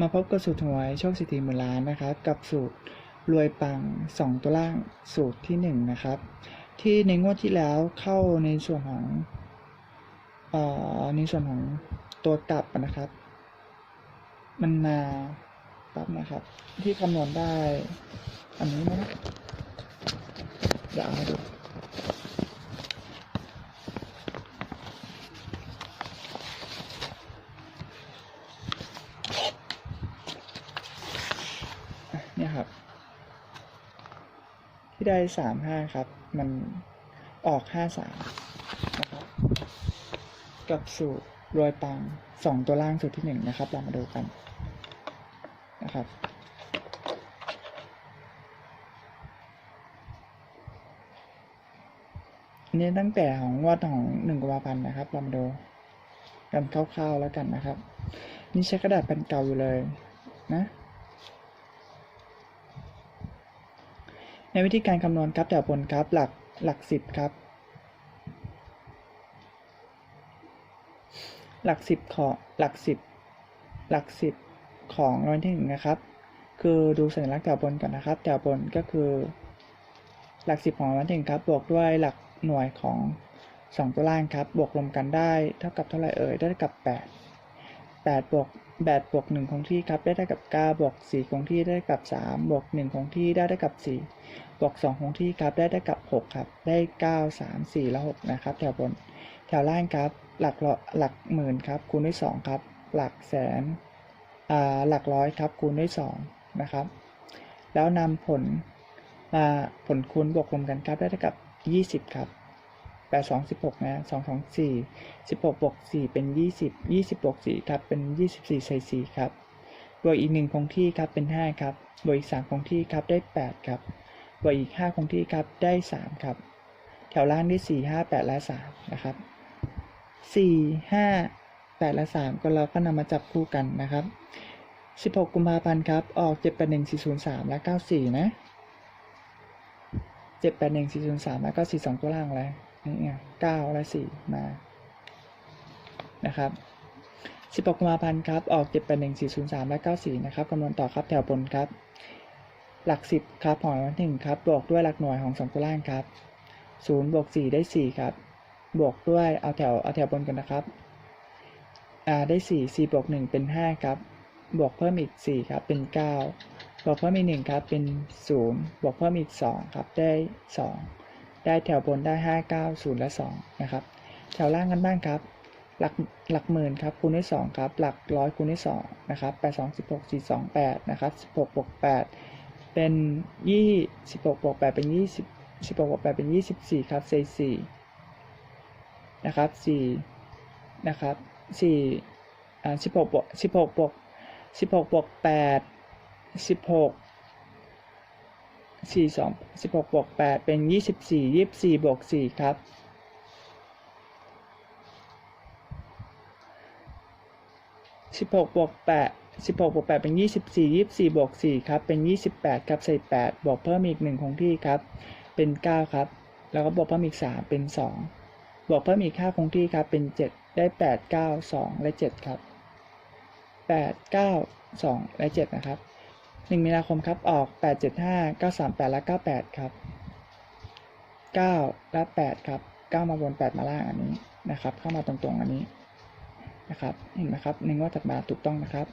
มาพบกับสูตรหวยโชคสิทธิหมื่นล้านนะครับ กับสูตรรวยปัง 2 ตัวล่างสูตรที่ 1 นะครับ ที่ในงวดที่แล้วเข้าในส่วนของอในส่วนของตัวกลับนะครับ มันมาปั๊บนะครับ ที่คำนวณได้ อันนี้นะเดี๋ยวเอามาดู อะเนี่ยครับ ที่ ได้สามห้าครับ มันออกห้าสามนะครับ กับสูตรรวยปังสองตัวล่างสูตรที่หนึ่งนะครับ เรามาดูกันนะครับนนี้ตั้งแต่ของงวดของหนึ่งกุมภาพันธ์นะครับ เรามาดูกันคร่าวๆแล้วกันนะครับ นี่ใช้กระดาษแผ่นเก่าอยู่เลยนะ ในวิธีการคำนวณครับแถวบนครับหลักหลักสิบครับ หลักสิบของหลักสิบหลักสิบของรางวัลที่หนึ่งนะครับ คือดูสัญลักษณ์แถวบนก่อนนะครับแถวบนก็คือหลักสิบของรางวัลที่หนึ่งครับบวกด้วยหลักหน่วยของสองตัวล่างครับ บวกรวมกันได้เท่ากับเท่าไหร่เอ่ยได้เท่ากับแปดแปดบวกแปดบวกหนึ่งคงที่ครับได้เท่ากับเก้าบวกสี่คงที่ได้เท่ากับสามบวกหนึ่งคงที่ได้เท่ากับสี่บวก 2 คงที่ครับได้ได้กับ 6 ครับ ได้ 9 3 4 และ 6 นะครับ แถวบน แถวล่างครับ หลักหลักหมื่นครับ คูณด้วย 2 ครับ หลักแสนอ่าหลักร้อยครับ คูณด้วย 2 นะครับ แล้วนำผลมาผลคูณบวกรวมกันครับได้เท่ากับ 20 ครับ กับสองสิบหกนะสองสองสี่สิบหกบวกสี่เป็นยี่สิบยี่สิบบวกสี่ครับเป็นยี่สิบสี่ใส่สี่ครับบวกอีกหนึ่งคงที่ครับเป็นห้าครับบวกอีกสามคงที่ครับได้แปดครับบวกอีกห้าคงที่ครับได้สามครับ แถวล่างได้สี่ห้าแปดและสามนะครับสี่ห้าแปดและสามก็เราก็นำมาจับคู่กันนะครับสิบหกกุมภาพันธ์ครับออกเจ็ดแปดหนึ่งสี่ศูนย์สามและเก้าสี่นะเจ็ดแปดหนึ่งสี่ศูนย์สามและเก้าสี่สองตัวล่างเลย นี่ไง9และ4มา นะครับ16กุมาพันธ์ครับ ออก7 8 1 4 0 3และ94นะครับคำนวณต่อครับแถวบนครับ หลักสิบครับของรางวัลที่หนึ่งครับ บวกด้วยหลักหน่วยของสองตัวล่างครับศูนย์บวกสี่ได้สี่ครับ บวกด้วยเอาแถวเอาแถวบนกันนะครับอ่าได้สี่สี่บวกหนึ่งเป็นห้าครับ บวกเพิ่มอีกสี่ครับ เป็นเก้าบวกเพิ่มอีกหนึ่งครับ เป็นศูนย์บวกเพิ่มอีกสองครับ ได้สอง ได้แถวบนได้ห้าเก้าศูนย์และสองนะครับ แถวล่างกันบ้างครับ หลักหลักหมื่นครับคูณด้วยสองครับ หลักร้อยคูณด้วยสองนะครับแปดสองสิบหกสี่สองแปดนะครับสิบวกแปดเป็นยี่สิบวกแปดเป็นยี่สิบวกแปดเป็นยี่สิบสี่ครับเศษสี่นะครับสี่นะครับสี่อ่าสิบวกสิบวกสิบวกแปด สี่สองสิบหกบวกแปดเป็นยี่สิบสี่ยี่สิบสี่บวกสี่ครับสิบหกบวกแปดสิบหกบวกแปดเป็นยี่สิบสี่ยี่สิบสี่บวกสี่ครับ เป็นยี่สิบแปดครับใส่แปดบวกเพิ่มอีกหนึ่งคงที่ครับ เป็นเก้าครับ แล้วก็บวกเพิ่มอีกสามเป็นสองบวกเพิ่มอีกห้าคงที่ครับ เป็นเจ็ดได้แปดเก้าสองและเจ็ดครับแปดเก้าสองและเจ็ดนะครับ หนึ่งมีนาคมครับ ออกแปดเจ็ดห้าเก้าสามแปดและเก้าแปดครับเก้าและแปดครับเก้ามาบนแปดมาล่างอันนี้นะครับ เข้ามาตรงๆอันนี้นะครับ เห็นไหมครับหนึ่งว่าถัดมาถูกต้องนะครับ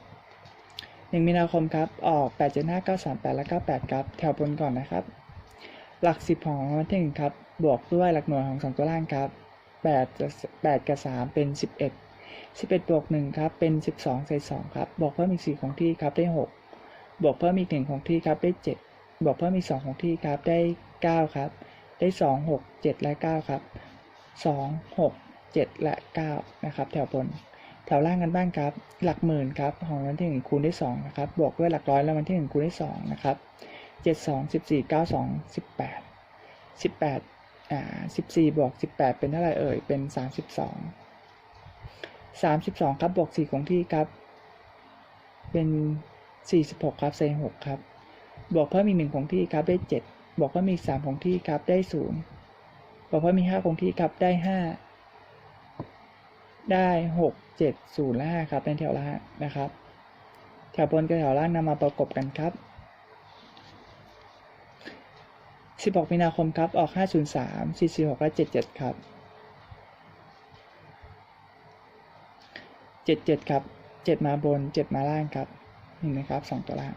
หนึ่งมีนาคมครับ ออก 8 7 5 9 3 8 และ 98 ครับ แถวบนก่อนนะครับ หลัก 10 ของรางวัลที่หนึ่งครับ บวกด้วยหลักหน่วยของ 2 ตัวล่างครับ 8 8 กับ 3 เป็น 11 11 บวก 1 ครับ เป็น 12ใส่2ครับ บวกเพิ่มอีก 4 ของที่ครับ ได้ 6 บวกเพิ่มอีก1ของที่ครับได้ 7 บวกเพิ่มอีก2ของที่ครับได้ 9 ครับ ได้ 2 6 7 และ 9 ครับ 2 6 7 และ 9 นะครับ แถวบน แถวล่างกันบ้างครับ หลักหมื่นครับของรางวัลที่หนึ่งคูณด้วยสองนะครับ บวกด้วยหลักร้อยรางวัลที่หนึ่งคูณด้วยสองนะครับเจ็ดสองสิบสี่เก้าสองสิบแปดสิบแปดอ่าสิบสี่บวกสิบแปดเป็นเท่าไหร่เอ่ย เป็นสามสิบสองสามสิบสองครับ บวกสี่คงที่ครับ เป็น สี่สิบหกครับเศษหกครับ บวกเพิ่มอีกหนึ่งคงที่ครับได้เจ็ดบวกเพิ่มอีกสามคงที่ครับได้ศูนย์บวกเพิ่มอีกห้าคงที่ครับได้ห้าได้หกเจ็ดศูนย์และห้าครับในแถวล่างนะครับ แถวบนกับแถวล่างนำมาประกบกันครับสิบหกมีนาคมครับออกห้าศูนย์สามสี่สี่หกและเจ็ดเจ็ดครับเจ็ดเจ็ดครับเจ็ดมาบนเจ็ดมาล่างครับ เห็นไหมครับสองตัวล่าง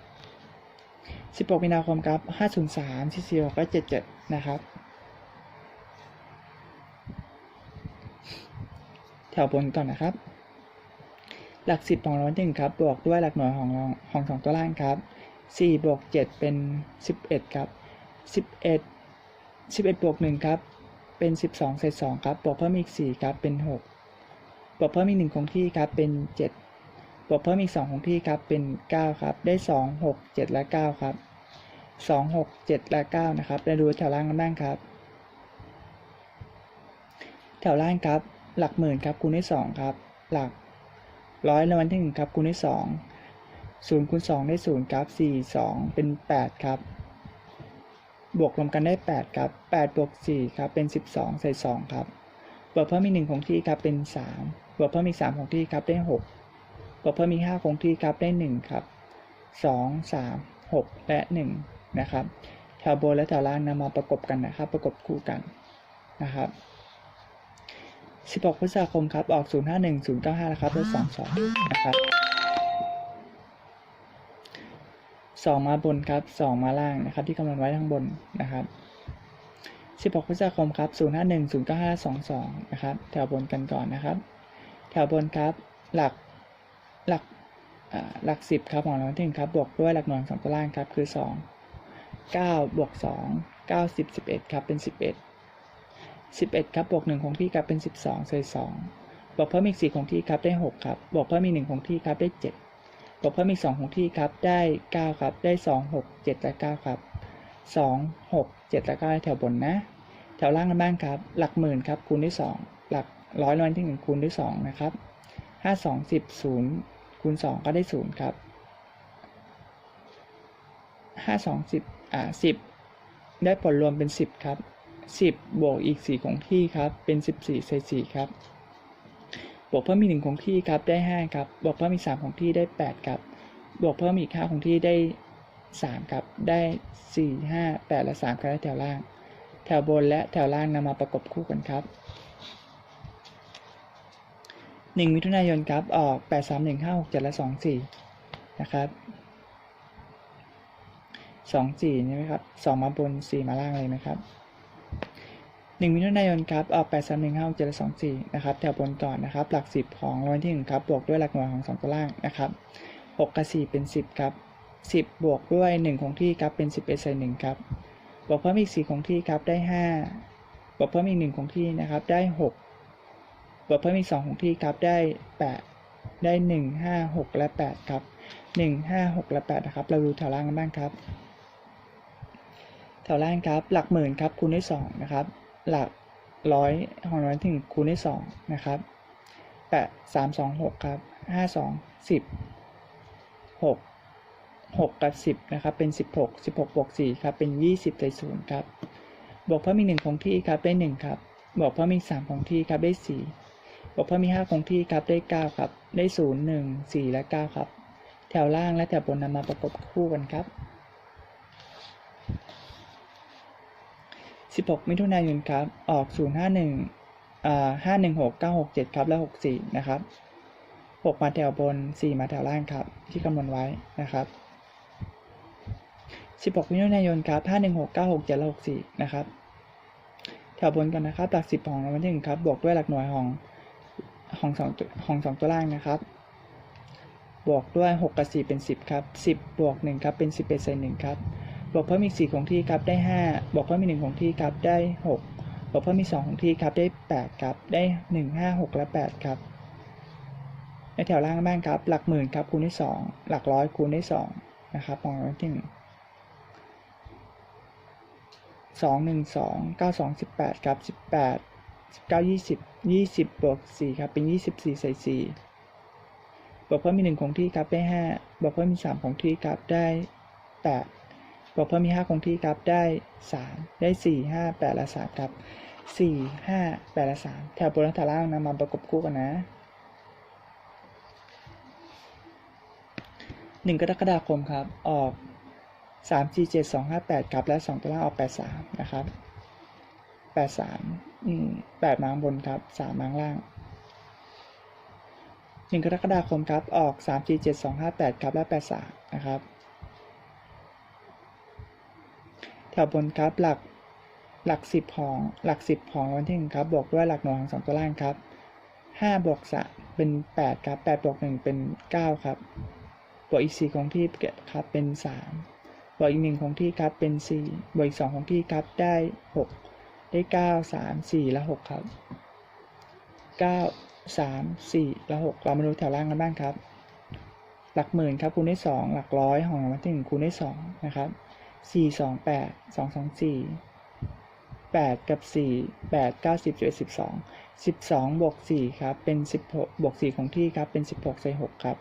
สิบหกมีนาคมครับห้าศูนย์สามสี่สี่หกและเจ็ดเจ็ดนะครับแถวบนก่อนนะครับ หลักสิบของร้อยหนึ่งครับ บวกด้วยหลักหน่วยของรองของสองตัวล่างครับสี่บวกเจ็ดเป็นสิบเอ็ดครับสิบเอ็ดสิบเอ็ดบวกหนึ่งครับ เป็นสิบสองเศษสองครับ บวกเพิ่มอีกสี่ครับ เป็นหกบวกเพิ่มอีกหนึ่งคงที่ครับ เป็นเจ็ด บวกเพิ่มอีกสองคงที่ครับเป็นเก้าครับ ได้สองหกเจ็ดและเก้าครับสองหกเจ็ดและเก้านะครับได้ดูแถวล่างกันบ้างครับ แถวล่างครับ หลักหมื่นครับคูณด้วยสองครับ หลักร้อยรางวัลที่หนึ่งครับคูณด้วยสองศูนย์คูณสองได้ศูนย์ครับสี่สองเป็นแปดครับ บวกรวมกันได้แปดครับแปดบวกสี่ครับ เป็นสิบสองใส่สองครับบวกเพิ่มอีกหนึ่งคงที่ครับเป็นสามบวกเพิ่มอีกสามคงที่ครับได้หก วกเพิ่มอีกห้าคงที่ครับได้หนึ่งครับสองสามหกและหนึ่งนะครับ แถวบนและแถวล่างนำมาประกบกันนะครับ ประกบคู่กันนะครับ 16 พฤษภาคมครับ ออก 051 095นะครับด้วย22 นะครับ 2 มาบนครับ 2 มาล่างนะครับ ที่กำหนดไว้ข้างบนนะครับ 16 พฤษภาคมครับ 051 095 22 นะครับ แถวบนกันก่อนนะครับ แถวบนครับ หลัก หลักหลัก10ครับของเราที่หนึ่งครับ บวกด้วยหลักหน่วยสองตัวล่างครับ คือ2 9บวก2 9 10 11ครับ เป็น11 11ครับ บวก1คงของที่ครับ เป็น12เศษ2บวกเพิ่มอีก4คงที่ครับ ได้6ครับ บวกเพิ่มอีก1คงของที่ครับ ได้7บวกเพิ่มอีก2คงของที่ครับ ได้9ครับ ได้2 6 7และ9ครับ2 6 7และ9แถวบนนะ แถวล่างกันบ้างครับ หลักหมื่นครับ คูณด้วย2หลักร้อยร้อยที่1คูณด้วย2นะครับ5 2 10 0 คูณ2ก็ได้0ครับ5 2 10อ่า10ได้ผลรวมเป็น10ครับ10บวกอีก4คงที่ครับเป็น14เศษ4ครับบวกเพิ่มอีก1คงที่ครับได้5ครับบวกเพิ่มอีก3คงที่ได้8ครับบวกเพิ่มอีก5คงที่ได้3ครับได้4 5 8และ3ครับและแถวล่าง แถวบนและแถวล่างนำมาประกบคู่กันครับ 1 มิถุนายนครับ ออก 8 3 1 5 6 7และ2 4 นะครับสองสี่ใช่ไหมครับสองมาบนสี่มาล่างเลยนะครับหนึ่งมิถุนายนครับออกแปดสามหนึ่งห้าเจ็ดสองสี่นะครับแถวบนก่อนนะครับ หลักสิบของรางวัลที่หนึ่งครับ บวกด้วยหลักหน่วยของสองตัวล่างนะครับหกกับสี่เป็นสิบครับสิบบวกด้วยหนึ่งคงที่ครับ เป็นสิบเอ็ดใส่หนึ่งครับ บวกเพิ่มอีกสี่คงที่ครับ ได้ห้าบวกเพิ่มอีกหนึ่งคงที่นะครับ ได้หก บวกเพิ่มอีกสองคงที่ครับ ได้แปดได้หนึ่งห้าหกและแปดครับหนึ่งห้าหกและแปดนะครับ เราดูแถวล่างกันบ้างครับ แถวล่างครับ หลักหมื่นครับ คูณด้วยสองนะครับ หลักร้อยของร้อยถึงคูณด้วยสองนะครับแปดสามสองหกครับห้าสองสิบหกหกกับสิบนะครับ เป็นสิบหกสิบหกบวกสี่ครับ เป็นยี่สิบใส่ศูนย์ครับ บวกเพิ่มอีกหนึ่งคงที่ครับ ได้หนึ่งครับ บวกเพิ่มอีกสามคงที่ครับ ได้สี่ บวกเพิ่มอีกห้าคงที่ครับได้เก้าครับ ได้ศูนย์หนึ่งสี่และเก้าครับ แถวล่างและแถวบนนำมาประกบคู่กันครับ 16 มิถุนายนครับ ออก 051อ่า516 967 ครับ และ 64 นะครับ 6 มาแถวบน 4 มาแถวล่างครับ ที่คำนวณไว้นะครับ 16 มิถุนายนครับ 516 967 และ 64 นะครับ แถวบนกันนะครับ หลัก 10 ของรางวัลที่1ครับ บวกด้วยหลักหน่วยของ ของสองตัวของสองตัวล่างนะครับ บวกด้วย 6 กับ 4 เป็น 10 ครับ 10 บวก 1 ครับ เป็น 11ใส่1ครับ บวกเพิ่มอีก4คงที่ครับ ได้ 5 บวกเพิ่มอีก1คงที่ครับ ได้ 6 บวกเพิ่มอีก2คงที่ครับ ได้ 8 ครับ ได้ 1 5 6 และ 8 ครับ ในแถวล่างบ้างครับ หลักหมื่นครับ คูณด้วยสองหลักร้อยคูณด้วยสองนะครับของรางวัลที่หนึ่งสองหนึ่งสองเก้าสองสิบแปดครับสิบแปด เก้ายี่สิบยี่สิบบวกสี่ครับ เป็นยี่สิบสี่ใส่สี่บวกเพิ่มมีกหนึ่งคงที่ครับได้ห้าบวกเพิ่มมีกสามคงที่ครับได้แปดบวกเพิ่มมีกห้าคงที่ครับได้สามได้สี่ห้าแปดและสามครับสี่ห้าแปดและสามแถวบนและแถวล่างนำมาประกบคู่กันนะหนึ่งกรกฎาคมครับ ออกสามสี่เจ็ดสองห้าแปดครับ และสองตัวล่างออกแปดสามนะครับแปดสาม อืมแปดมาข้างบนครับสามมาข้างล่างหนึ่งกรกฎาคมครับ ออกสามสี่เจ็ดสองห้าแปดครับ และแปดสามนะครับแถวบนครับหลักหลักสิบของหลักสิบของวันที่หนึ่งครับบวกด้วยหลักหน่วยของสองตัวล่างครับห้าบวกสามเป็นแปดครับแปดบวกหนึ่งเป็นเก้าครับบวกอีกสี่คงที่ครับเป็นสามบวกอีกหนึ่งคงที่ครับเป็นสี่บวกอีกสองคงที่ครับได้หก ได้เก้าสามสี่และหกครับเก้าสามสี่และหกเรามาดูแถวล่างกันบ้างครับ หลักหมื่นครับคูณด้วยสองหลักร้อยของรางวัลที่หนึ่งคูณด้วยสองนะครับสี่สองแปดสองสองสี่แปดกับสี่แปดเก้าสิบสิบเอ็ดสิบสองสิบสองบวกสี่ครับเป็นสิบหกบวกสี่คงที่ครับเป็นสิบหกใส่หกครับ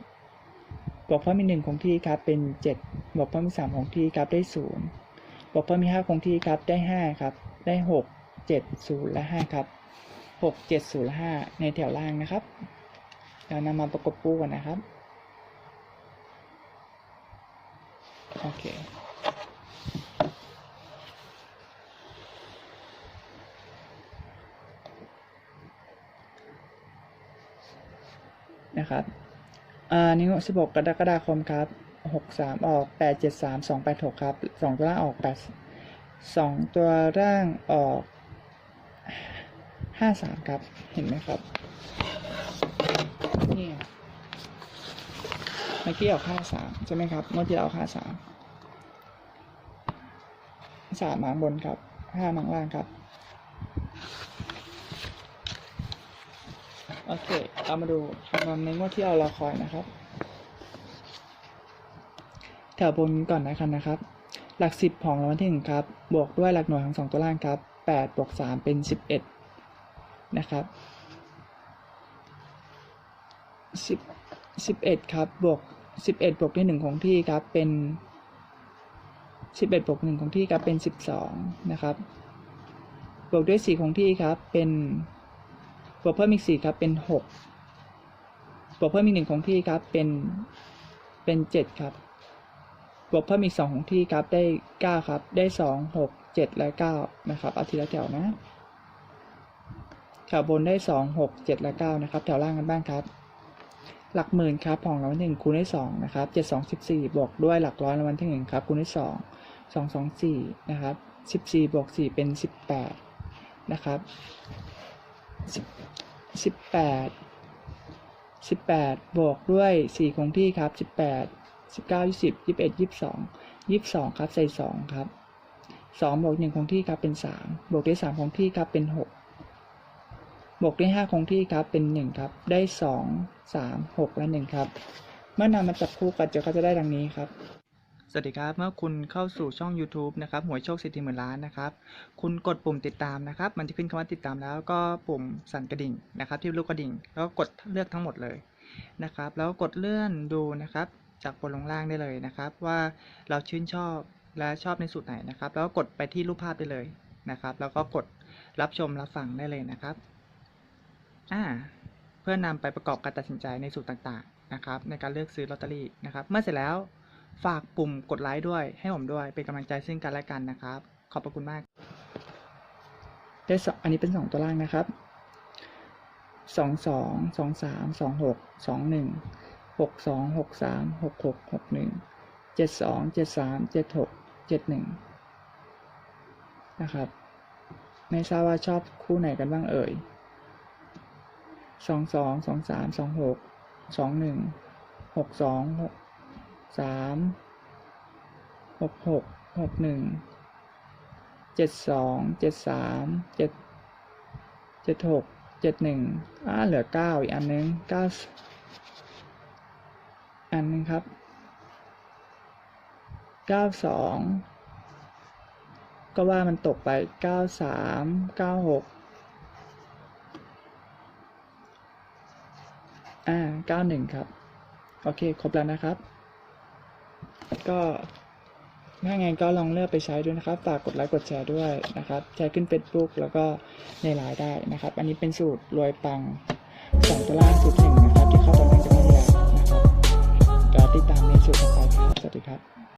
บวกเพิ่มมีหนึ่งคงที่ครับเป็นเจ็ดบวกเพิ่มมีสามคงที่ครับได้ศูนย์บวกเพิ่มมีห้าคงที่ครับได้ห้าครับได้หก เจ็ดศูนย์และห้าครับหกเจ็ดศูนย์และห้าในแถวล่างนะครับเรานำมาประกบคู่กันนะครับ โอเค นะครับอ่านี่สิบหกกรกฎาคมครับหกสามออกแปดเจ็ดสามสองแปดหกครับสองตัวล่างออกแปดสองตัวล่างออก ห้าสามครับ เห็นไหมครับนี่ไงเมื่อกี้ออกห้าสามใช่ไหมครับเมื่อกี้เราออาสามสามมาข้างบนครับห้ามาข้างล่างครับโอเค เอามาดูคำนวณในงวดที่เรารอคอยนะครับ แถวบนก่อนนะครับนะครับ หลักสิบของรางวัลที่หนึ่งครับ บวกด้วยหลักหน่วยทั้งสองตัวล่างครับแปดบวกสามเป็นสิบเอ็ด นะครับสิบสิบเอ็ดครับบวกสิบเอ็ดบวกด้วยหนึ่งของที่ครับเป็นสิบเอ็ดบวกหนึ่งของที่ครับเป็นสิบสองนะครับบวกด้วยสี่ของที่ครับเป็นบวกเพิ่มอีกสี่ครับเป็นหกบวกเพิ่มอีกหนึ่งของที่ครับเป็นเป็นเจ็ดครับบวกเพิ่มอีกสองของที่ครับได้เก้าครับได้สองหกเจ็ดและเก้านะครับเอาทีละแถวนะ แถวบนได้สองหกเจ็ดและเก้านะครับ แถวล่างกันบ้างครับ หลักหมื่นครับของรางวัลที่หนึ่งคูณด้วยสองนะครับเจ็ดสองสิบสี่บวกด้วยหลักร้อยรางวัลที่หนึ่งครับคูณด้วยสองสองสองสี่นะครับสิบสี่บวกสี่เป็นสิบแปดนะครับสิบสิบแปดสิบแปดบวกด้วยสี่คงที่ครับสิบแปดสิบเก้ายี่สิบยี่สิบเอ็ดยี่สิบสองยี่สิบสองครับ ใส่สองครับสองบวกหนึ่งคงที่ครับเป็นสามบวกด้วยสามคงที่ครับเป็นหก บวกด้วยห้าคงที่ครับเป็นหนึ่งครับ ได้สองสามหกและหนึ่งครับ เมื่อนำมาจับคู่กันจะก็จะได้ดังนี้ครับสวัสดีครับ เมื่อคุณเข้าสู่ช่อง YouTube นะครับหวยโชคสิทธิหมื่นล้านนะครับ คุณกดปุ่มติดตามนะครับ มันจะขึ้นคำว่าติดตามแล้วก็ปุ่มสั่นกระดิ่งนะครับที่รูปกระดิ่ง แล้วก็กดเลือกทั้งหมดเลยนะครับ แล้วกดเลื่อนดูนะครับ จากบนลงล่างได้เลยนะครับ ว่าเราชื่นชอบและชอบในสูตรไหนนะครับ แล้วก็กดไปที่รูปภาพได้เลยนะครับ แล้วก็กดรับชมรับฟังได้เลยนะครับ อ่าเพื่อนำไปประกอบการตัดสินใจในสูตรต่างๆนะครับในการเลือกซื้อลอตเตอรี่นะครับ เมื่อเสร็จแล้วฝากปุ่มกดไลค์ด้วยให้ผมด้วยเป็นกำลังใจซึ่งกันและกันนะครับ ขอบพระคุณมากได้สองอันนี้เป็นสองตัวล่างนะครับสองสองสองสามสองหกสองหนึ่งหกสองหกสามหกหกหกหนึ่งเจ็ดสองเจ็ดสามเจ็ดหกเจ็ดหนึ่งนะครับ ไม่ทราบว่าชอบคู่ไหนกันบ้างเอ่ย สองสองสองสามสองหกสองหนึ่งหกสองหกสามหกหกหกหนึ่งเจ็ดสองเจ็ดสามเจ็ดเจ็ดหกเจ็ดหนึ่งอ่าเหลือเก้าอีกอันนึงเก้าอันหนึงครับเก้าสองก็ว่ามันตกไปเก้าสามเก้าหก อ่าเก้าหนึ่งครับ โอเค ครบแล้วนะครับ ก็ถ้าไงก็ลองเลือกไปใช้ด้วยนะครับ ฝากกดไลค์กดแชร์ด้วยนะครับ แชร์ขึ้น Facebook แล้วก็ในไลน์ได้นะครับ อันนี้เป็นสูตรรวยปังสองตัวล่างสูตรหนึ่งนะครับ ที่เข้าตอนนี้จะไม่แล้วนะครับก็ติดตามในสูตรต่อไปครับ สวัสดีครับ